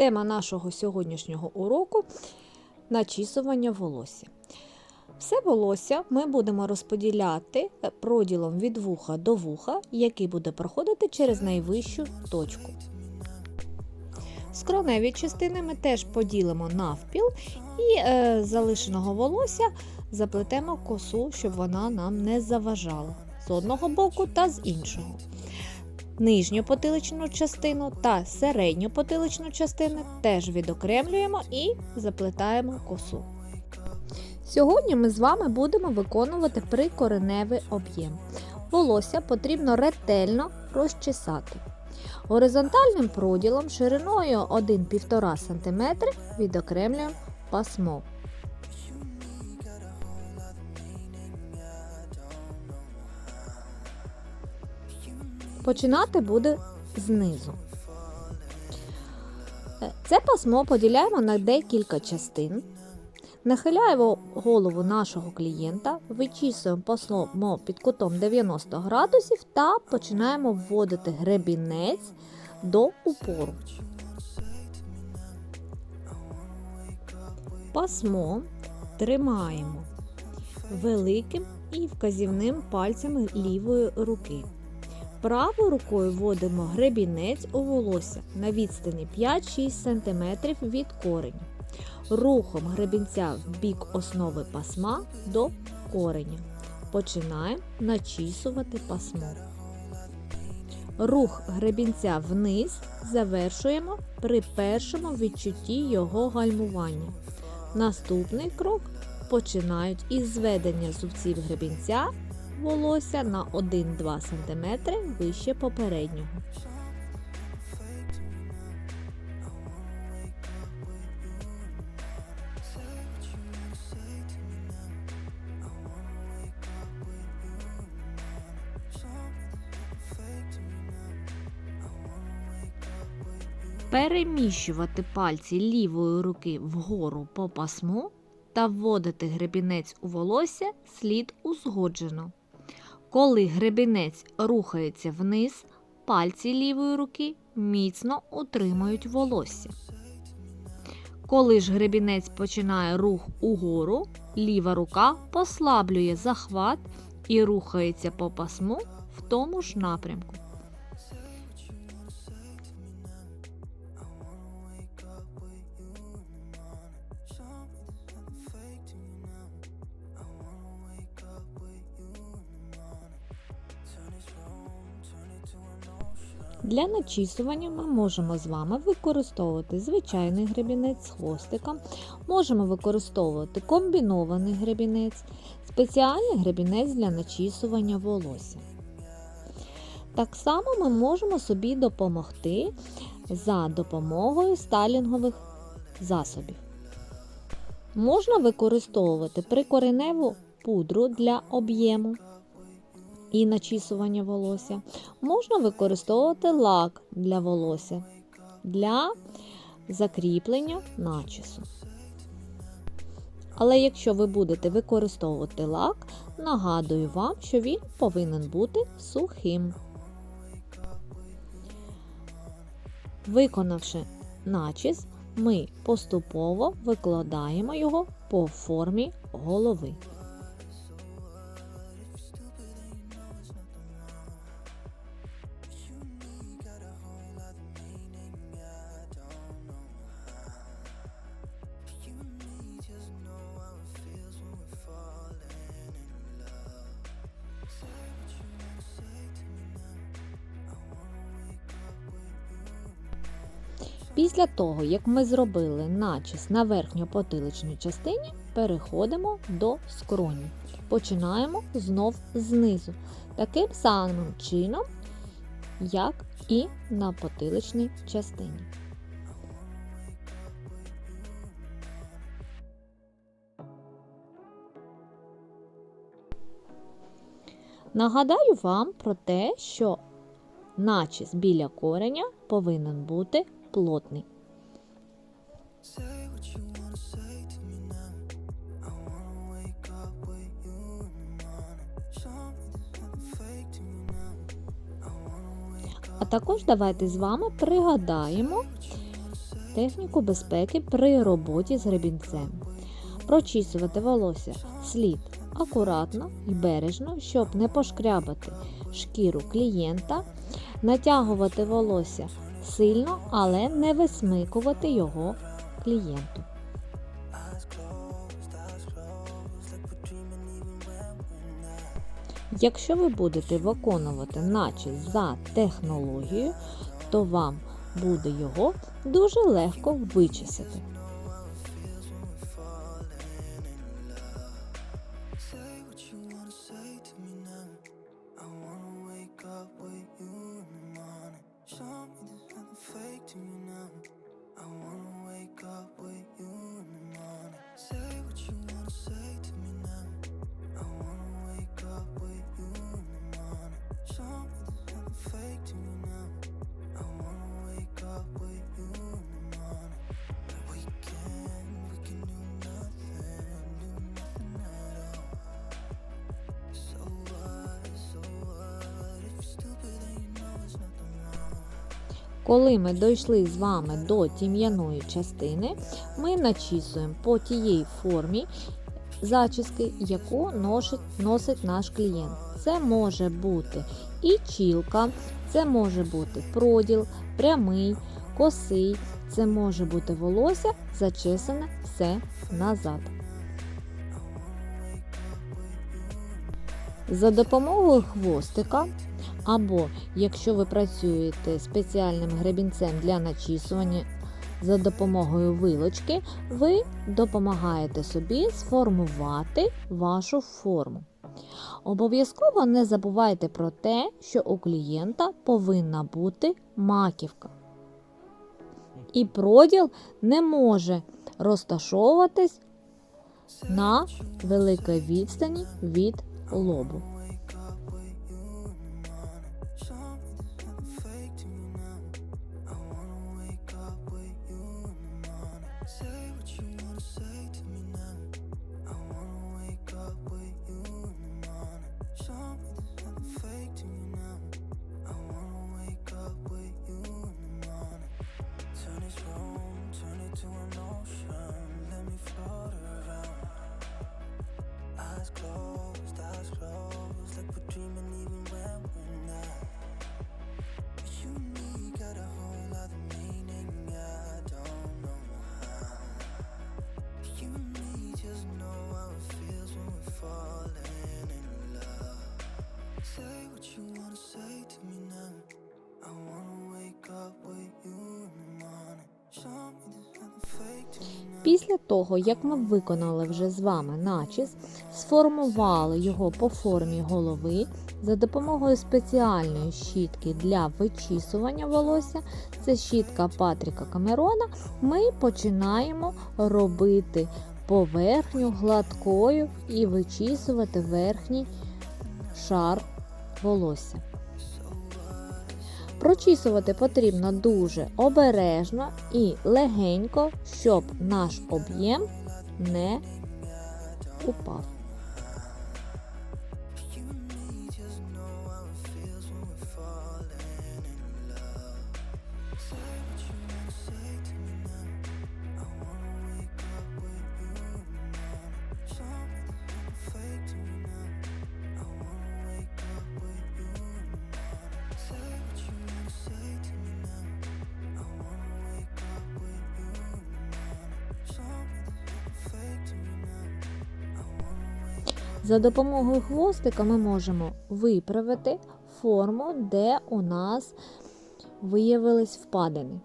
Тема нашого сьогоднішнього уроку начісування волосся. Все волосся ми будемо розподіляти проділом від вуха до вуха, який буде проходити через найвищу точку. Скроневі частини ми теж поділимо навпіл і е, залишеного волосся заплетемо косу, щоб вона нам не заважала з одного боку та з іншого. Нижню потиличну частину та середню потиличну частину теж відокремлюємо і заплетаємо косу. Сьогодні ми з вами будемо виконувати прикореневий об'єм. Волосся потрібно ретельно розчесати. Горизонтальним проділом шириною 1-1,5 см відокремлюємо пасмо. Починати буде знизу. Е, Це пасмо поділяємо на декілька частин. Нахиляємо голову нашого клієнта, вичісуємо пасмо під кутом 90 градусів та починаємо вводити гребінець до упору. Пасмо тримаємо великим і вказівним пальцями лівої руки. Правою рукою вводимо гребінець у волосся на відстані 5-6 см від кореня. Рухом гребінця в бік основи пасма до кореня. Починаємо начісувати пасмо. Рух гребінця вниз завершуємо при першому відчутті його гальмування. Наступний крок починають із зведення зубців гребінця волосся на 1-2 см вище попереднього. Переміщувати пальці лівої руки вгору по пасму та вводити гребінець у волосся слід узгоджено. Коли гребінець рухається вниз, пальці лівої руки міцно утримують волосся. Коли ж гребінець починає рух угору, ліва рука послаблює захват і рухається по пасму в тому ж напрямку. Для начісування ми можемо з вами використовувати звичайний гребінець з хвостиком, можемо використовувати комбінований гребінець, спеціальний гребінець для начісування волосся. Так само ми можемо собі допомогти за допомогою стайлінгових засобів. Можна використовувати прикореневу пудру для об'єму і начісування волосся. Можна використовувати лак для волосся для закріплення начісу. Але якщо ви будете використовувати лак, нагадую вам, що він повинен бути сухим. Виконавши начіс, ми поступово викладаємо його по формі голови. Після того, як ми зробили начіс на верхньопотиличній частині, переходимо до скроні. Починаємо знов знизу, таким самим чином, як і на потиличній частині. Нагадаю вам про те, що начіс біля кореня повинен бути плотний. А також давайте з вами пригадаємо техніку безпеки при роботі з гребінцем. Прочісувати волосся слід акуратно і бережно, щоб не пошкрябати шкіру клієнта, натягувати волосся сильно, але не висмикувати його клієнту. Якщо ви будете виконувати наче за технологією, то вам буде його дуже легко вичесати. Nothing fake to me now. I wanna wake up with you in the morning. Say what you wanna say to me Коли ми дійшли з вами до тім'яної частини, ми начісуємо по тієї формі зачіски, яку носить, наш клієнт. Це може бути і чілка, це може бути проділ, прямий, косий, це може бути волосся зачесане все назад. За допомогою хвостика, або якщо ви працюєте спеціальним гребінцем для начісування за допомогою вилочки, ви допомагаєте собі сформувати вашу форму. Обов'язково не забувайте про те, що у клієнта повинна бути маківка. І проділ не може розташовуватись на великій відстані від лобу. Після того, як ми виконали вже з вами начіс, сформували його по формі голови за допомогою спеціальної щітки для вичісування волосся, це щітка Патріка Камерона, ми починаємо робити поверхню гладкою і вичісувати верхній шар волосся. Прочісувати потрібно дуже обережно і легенько, щоб наш об'єм не упав. За допомогою хвостика ми можемо виправити форму, де у нас виявились впадини.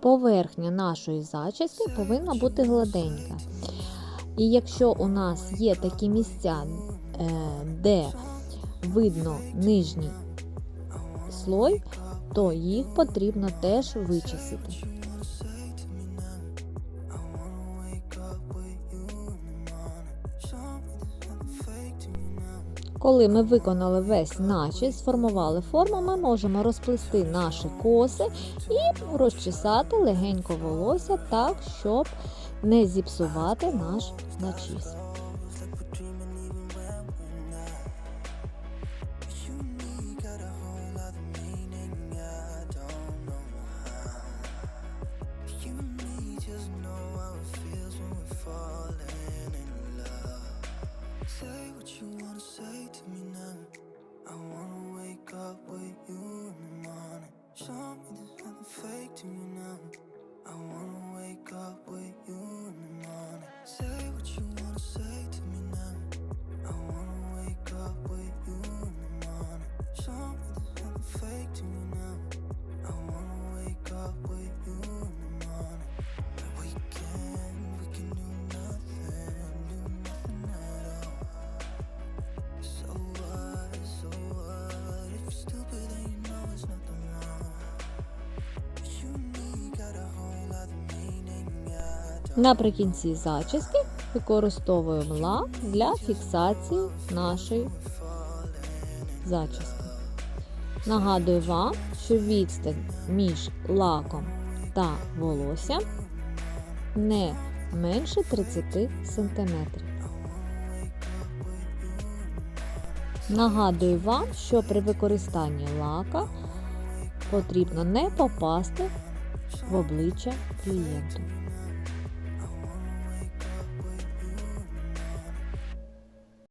Поверхня нашої зачіски повинна бути гладенька. І якщо у нас є такі місця, е, де видно нижній слой, то їх потрібно теж вичистити. Коли ми виконали весь начіс, сформували форму, ми можемо розплести наші коси і розчесати легенько волосся так, щоб не зіпсувати наш начіс. Наприкінці зачіски використовуємо лак для фіксації нашої зачіски. Нагадую вам, що відстань між лаком та волоссям не менше 30 см. Нагадую вам, що при використанні лака потрібно не попасти в обличчя клієнту.